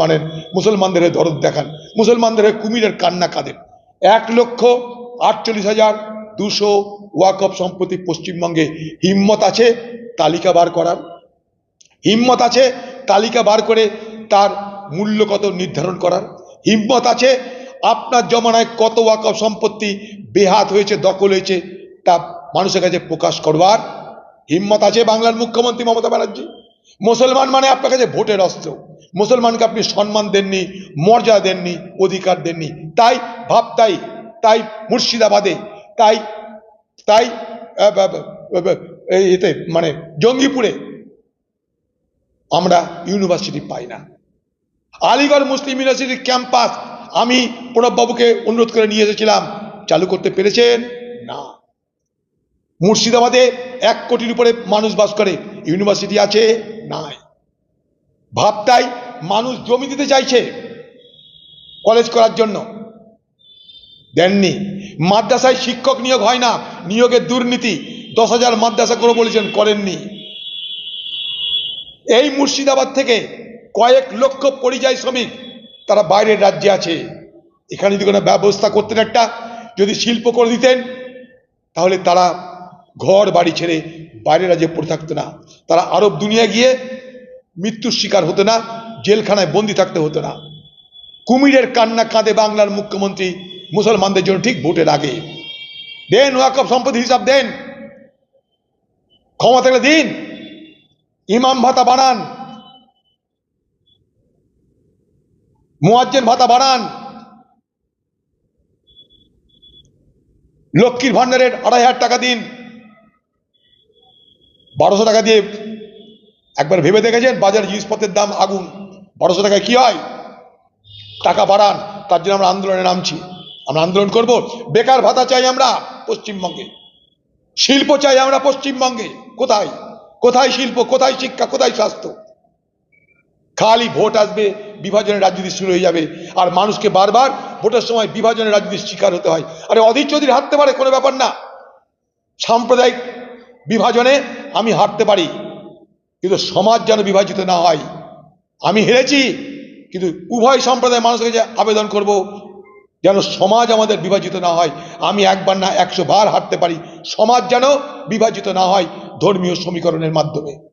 মানে মুসলমানদের দরদ দেখান। মুসলমানদের কুমিরের কান্না কাঁদেন। এক লক্ষ আটচল্লিশ হাজার দুশো ওয়াকফ সম্পত্তি পশ্চিমবঙ্গে হিম্মত আছে তালিকা বার করার। হিম্মত আছে তালিকা বার করে তার মূল্য কত নির্ধারণ করার। হিম্মত আছে আপনার জমানায় কত ওয়াকফ সম্পত্তি বেহাত হয়েছে, দখল হয়েছে, তা মানুষের কাছে প্রকাশ করবার। হিম্মত আছে বাংলার মুখ্যমন্ত্রী মমতা ব্যানার্জি। মুসলমান মানে আপনার কাছে ভোটের অস্ত্র। মুসলমানকে আপনি সম্মান দেননি, মর্যাদা দেননি, অধিকার দেননি। তাই ভাব, তাই তাই মুর্শিদাবাদে, তাই তাই এতে মানে জঙ্গিপুরে আমরা ইউনিভার্সিটি পাই না। আলিগড় মুসলিম ইউনিভার্সিটির ক্যাম্পাস, আমি প্রণববাবুকে অনুরোধ করে নিয়ে এসেছিলাম। চালু করতে পেরেছেন? না। মুর্শিদাবাদে এক কোটির উপরে মানুষ বাস করে। ইউনিভার্সিটি আছে? নাই। ভাবতাই মানুষ জমি দিতে চাইছে কলেজ করার জন্য। দেননি। মাদ্রাসায় শিক্ষক নিয়োগ হয় না, নিয়োগের দুর্নীতি দশ হাজার মাদ্রাসা করে বলেছেন, করেননি। এই মুর্শিদাবাদ থেকে কয়েক লক্ষ পরিযায়ী শ্রমিক তারা বাইরের রাজ্যে আছে। এখানে যদি কোনো ব্যবস্থা করতেন একটা, যদি শিল্প করে দিতেন, তাহলে তারা ঘর বাড়ি ছেড়ে বাইরের রাজ্যে পড়ে থাকতো না। তারা আরব দুনিয়া গিয়ে মৃত্যুর শিকার হতো না, জেলখানায় বন্দি থাকতে হতো না। কুমিরের কান্না কাঁদে বাংলার মুখ্যমন্ত্রী, মুসলমানদের জন্য ঠিক ভোটের আগে। দেন ওয়াকফ সম্পত্তি হিসাব দেন। ক্ষমা থাকলে দিন। ইমাম ভাতা বাড়ান। মুয়াজ্জেন ভাতা বাড়ান। লক্ষ্মীর ভান্ডারের আড়াই হাজার টাকা দিন। বারোশো টাকা দিয়ে একবার ভেবে দেখেছেন বাজার জিনিসপত্রের দাম আগুন? বারোশো টাকায় কি হয়? টাকা বাড়ান, তার জন্য আমরা আন্দোলনে নামছি। আমরা আন্দোলন করব। বেকার ভাতা চাই আমরা পশ্চিমবঙ্গে। শিল্প চাই আমরা পশ্চিমবঙ্গে। কোথায়? কোথায় শিল্প? কোথায় শিক্ষা? কোথায় স্বাস্থ্য? খালি ভোট আসবে, বিভাজনের রাজনীতি শুরু হয়ে যাবে। আর মানুষকে বারবার ভোটের সময় বিভাজনের রাজনীতির শিকার হতে হয়। আরে অধীর চৌধুরী হাঁটতে পারে, কোনো ব্যাপার না। সাম্প্রদায়িক বিভাজনে আমি হাঁটতে পারি। কিন্তু সমাজ যেন বিভাজিত না হয়। আমি হেরেছি, কিন্তু উভয় সম্প্রদায়ের মানুষকে যে আবেদন করব যেন সমাজ আমাদের বিভাজিত না হয়। আমি একবার না একশো বার হারতে পারি। সমাজ যেন বিভাজিত না হয় ধর্মীয় সমীকরণের মাধ্যমে।